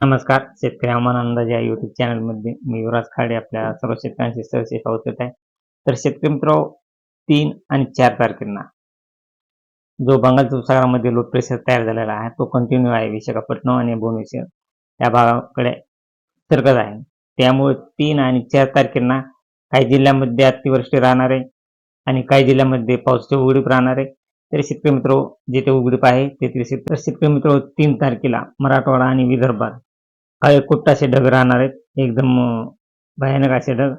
नमस्कार शेतकरी हवामान अंदाज या युट्यूब चॅनलमध्ये मी युवराज खाडे आपल्या सर्व शेतकऱ्यांशी सहर्ष स्वागत आहे. तर शेतकरी मित्र तीन आणि चार तारखेंना जो बंगालच्या उपसागरामध्ये लो प्रेशर तयार झालेला आहे तो कंटिन्यू आहे विशाखापट्टणम आणि भुवनेश्वर. या भागाकडे सरकत आहे. त्यामुळे तीन आणि चार तारखेंना काही जिल्ह्यामध्ये अतिवृष्टी राहणार आहे आणि काही जिल्ह्यामध्ये पावसाचे उघडीप राहणार आहे. तरी शेतकरी मित्र जिथे उघडीप आहे तेथील शेतकरी शेतकरी मित्र तीन तारखेला मराठवाडा आणि विदर्भात काही कुट्ट असे ढग राहणार आहेत एकदम भयानक असे ढग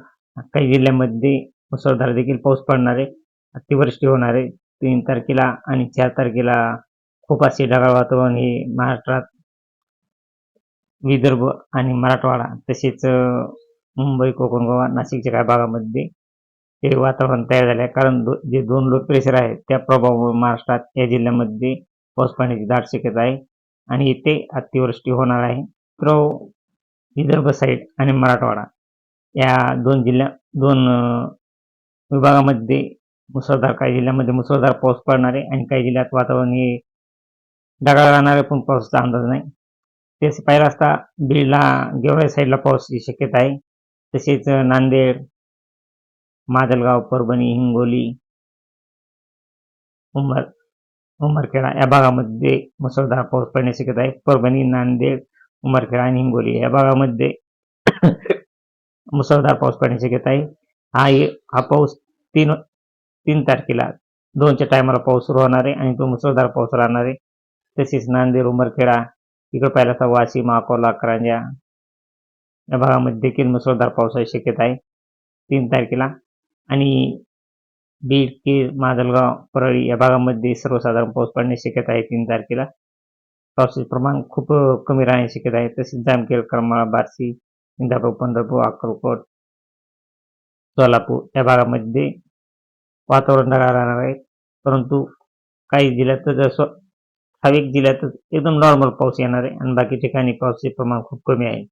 काही जिल्ह्यामध्ये मुसळधार देखील पाऊस पडणार आहे. अतिवृष्टी होणार आहे. तीन तारखेला आणि चार तारखेला खूप असे ढगाळ वातावरण हे महाराष्ट्रात विदर्भ आणि मराठवाडा तसेच मुंबई कोकण गोवा नाशिकच्या काही भागामध्ये हे वातावरण तयार झाले आहे. कारण दो, जे दोन लो प्रेशर आहे त्या प्रभावामुळे महाराष्ट्रात या जिल्ह्यामध्ये पाऊस पाण्याची दाट शक्यता आहे. आणि इथे अतिवृष्टी होणार आहे. तर विदर्भ साईड आणि मराठवाडा या दोन जिल्ह्या दोन विभागामध्ये मुसळधार काही जिल्ह्यामध्ये मुसळधार पाऊस पडणार आहे आणि काही जिल्ह्यात वातावरण हे ढगाळ राहणार आहे पण पावसाचा अंदाज नाही. तेच पाहिलं असता बीडला गेवराई साईडला पावसाची शक्यता आहे. तसेच नांदेड माजलगाव परभणी हिंगोली उमर उमरखेडा या भागामध्ये मुसळधार पाऊस पडण्याची शक्यता आहे. परभणी नांदेड उमरखेडा आणि हिंगोली. या भागामध्ये मुसळधार पाऊस पडण्याची शक्यता आहे. हा हा पाऊस तीन तीन तारखेला दोनच्या टायमाला पाऊस सुरू होणार आहे आणि तो मुसळधार पाऊस राहणार आहे. तसेच नांदेड उमरखेडा इकडे पाहिला तर वाशिम अकोला अकरांजा या भागामध्ये देखील मुसळधार पावसाची शक्यता आहे. तीन तारखेला. आणि बीड केज माजलगाव परळी या भागामध्ये सर्वसाधारण पाऊस पडण्याची शक्यता आहे तीन तारखेला. पावसाचे प्रमाण खूप कमी राहण्याची शक्यता आहे. तसेच जामखेड करमाळा बार्शी इंदापूर पंढरपूर अक्कलकोट सोलापूर या भागामध्ये वातावरण ढगाळ राहणार आहे. परंतु काही जिल्ह्यात जसं ठराविक जिल्ह्यातच एकदम नॉर्मल पाऊस येणार आहे आणि बाकी ठिकाणी पावसाचे प्रमाण खूप कमी आहे.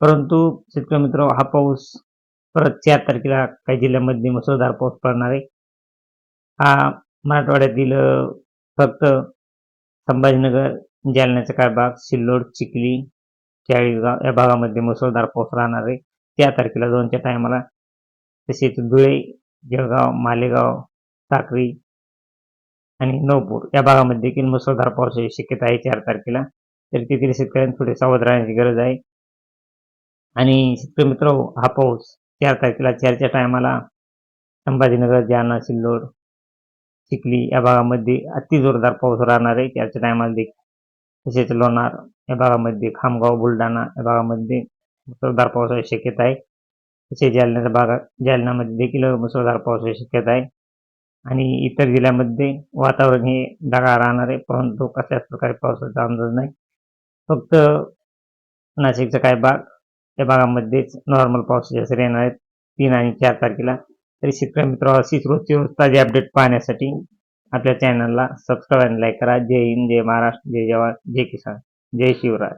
परंतु शेतकरी मित्र हा पाऊस परत चार तारखेला काही जिल्ह्यामध्ये मुसळधार पाऊस पडणार आहे. हा मराठवाड्यातील फक्त संभाजीनगर जालन्याचा काय भाग सिल्लोड चिखली चाळीसगाव या भागामध्ये मुसळधार पाऊस राहणार आहे. त्या तारखेला दोनच्या टायमाला तसेच धुळे जळगाव मालेगाव साक्री आणि नवपूर या भागामध्ये देखील मुसळधार पावसाची शक्यता आहे चार तारखेला. तर तेथील शेतकऱ्यांनी थोडे सावध राहण्याची गरज आहे. आणि शेतकरी मित्र हा पाऊस चार तारखेला चारच्या टायमाला संभाजीनगर जालना सिल्लोड चिखली या भागामध्ये अति जोरदार पाऊस राहणार आहे. त्याच्या टायमाला तसेच लोणार या भागामध्ये खामगाव बुलढाणा या भागामध्ये मुसळधार पावसाची शक्यता आहे. तसेच जालन्याच्या भागात जालन्यामध्ये देखील मुसळधार पावसाची शक्यता आहे. आणि इतर जिल्ह्यामध्ये वातावरण हे ढगाळ राहणार आहे परंतु कशाच प्रकारे पावसाचा अंदाज नाही. फक्त नाशिकचा काही भाग त्या भागामध्येच नॉर्मल पावसाचे सरी येणार आहेत. तीन आणि चार तारखेला तरी शेतकरी मित्र अशीच रोजची रोज ताजी अपडेट पाहण्यासाठी आपल्या चॅनलला सबस्क्राईब आणि लाईक करा. जय हिंद जय महाराष्ट्र जय जवान जय किसान जय शिवराज.